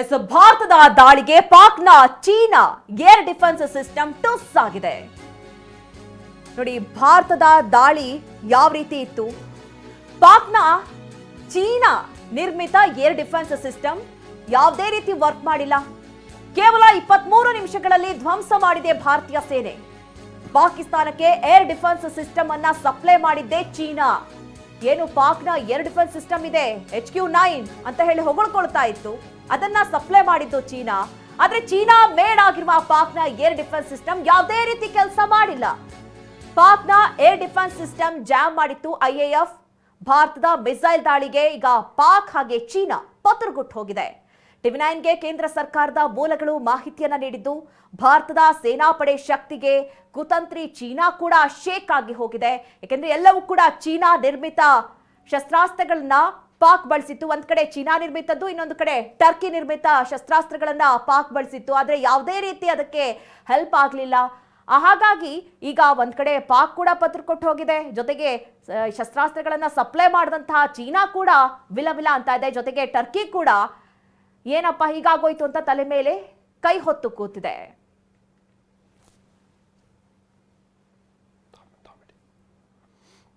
S ಭಾರತದ ದಾಳಿಗೆ ಪಾಕ್ನ ಚೀನಾ ಏರ್ ಡಿಫೆನ್ಸ್ ಸಿಸ್ಟಮ್ ಟುಸ್ ಆಗಿದೆ. ನೋಡಿ, ಭಾರತದ ದಾಳಿ ಯಾವ ರೀತಿ ಇತ್ತು? ಪಾಕ್ನ ಚೀನಾ ನಿರ್ಮಿತ ಏರ್ ಡಿಫೆನ್ಸ್ ಸಿಸ್ಟಮ್ ಯಾವುದೇ ರೀತಿ ವರ್ಕ್ ಮಾಡಿಲ್ಲ. ಕೇವಲ ಇಪ್ಪತ್ಮೂರು ನಿಮಿಷಗಳಲ್ಲಿ ಧ್ವಂಸ ಮಾಡಿದೆ ಭಾರತೀಯ ಸೇನೆ. ಪಾಕಿಸ್ತಾನಕ್ಕೆ ಏರ್ ಡಿಫೆನ್ಸ್ ಸಿಸ್ಟಮ್ ಅನ್ನ ಸಪ್ಲೈ ಮಾಡಿದ್ದೆ ಚೀನಾ. ಏನು ಪಾಕ್ನ ಏರ್ ಡಿಫೆನ್ಸ್ ಸಿಸ್ಟಮ್ ಇದೆ? ಎಚ್ ಕ್ಯೂ ನೈನ್ ಅಂತ ಹೇಳಿ ಹೊಗಳ್ಕೊಳ್ತಾ ಇತ್ತು. ಅದನ್ನ ಸಪ್ಲೈ ಮಾಡಿದ್ದು ಚೀನಾ. ಆದ್ರೆ ಚೀನಾ ಮೇಡ್ ಆಗಿರುವ ಪಾಕ್ನ ಏರ್ ಡಿಫೆನ್ಸ್ ಸಿಸ್ಟಮ್ ಯಾವುದೇ ರೀತಿ ಕೆಲಸ ಮಾಡಿಲ್ಲ. ಪಾಕ್ನ ಏರ್ ಡಿಫೆನ್ಸ್ ಸಿಸ್ಟಮ್ ಜಾಮ್ ಮಾಡಿತ್ತು ಐಎಎಫ್ ಭಾರತದ ಮಿಸೈಲ್ ದಾಳಿಗೆ ಈಗ ಪಾಕ್ ಹಾಗೆ ಚೀನಾ ಪತ್ರಗುಟ್ಟು ಹೋಗಿದೆ. ಟಿವಿ ನೈನ್ಗೆ ಕೇಂದ್ರ ಸರ್ಕಾರದ ಮೂಲಗಳು ಮಾಹಿತಿಯನ್ನ ನೀಡಿದ್ದು, ಭಾರತದ ಸೇನಾಪಡೆ ಶಕ್ತಿಗೆ ಕುತಂತ್ರಿ ಚೀನಾ ಕೂಡ ಶೇಕ್ ಆಗಿ ಹೋಗಿದೆ. ಏಕೆಂದರೆ ಎಲ್ಲವೂ ಕೂಡ ಚೀನಾ ನಿರ್ಮಿತ ಶಸ್ತ್ರಾಸ್ತ್ರಗಳನ್ನ ಪಾಕ್ ಬಳಸಿತ್ತು. ಒಂದ್ ಕಡೆ ಚೀನಾ ನಿರ್ಮಿತದ್ದು, ಇನ್ನೊಂದು ಕಡೆ ಟರ್ಕಿ ನಿರ್ಮಿತ ಶಸ್ತ್ರಾಸ್ತ್ರಗಳನ್ನ ಪಾಕ್ ಬಳಸಿತ್ತು. ಆದ್ರೆ ಯಾವುದೇ ರೀತಿ ಅದಕ್ಕೆ ಹೆಲ್ಪ್ ಆಗ್ಲಿಲ್ಲ. ಹಾಗಾಗಿ ಈಗ ಒಂದ್ ಕಡೆ ಪಾಕ್ ಕೂಡ ಪತ್ರ ಕೊಟ್ಟು ಹೋಗಿದೆ. ಜೊತೆಗೆ ಶಸ್ತ್ರಾಸ್ತ್ರಗಳನ್ನ ಸಪ್ಲೈ ಮಾಡಿದಂತಹ ಚೀನಾ ಕೂಡ ವಿಲ ಅಂತ ಇದೆ. ಜೊತೆಗೆ ಟರ್ಕಿ ಕೂಡ ಏನಪ್ಪ ಹೀಗಾಗೋಯ್ತು ಅಂತ ತಲೆ ಮೇಲೆ ಕೈ ಹೊತ್ತು ಕೂತಿದೆ.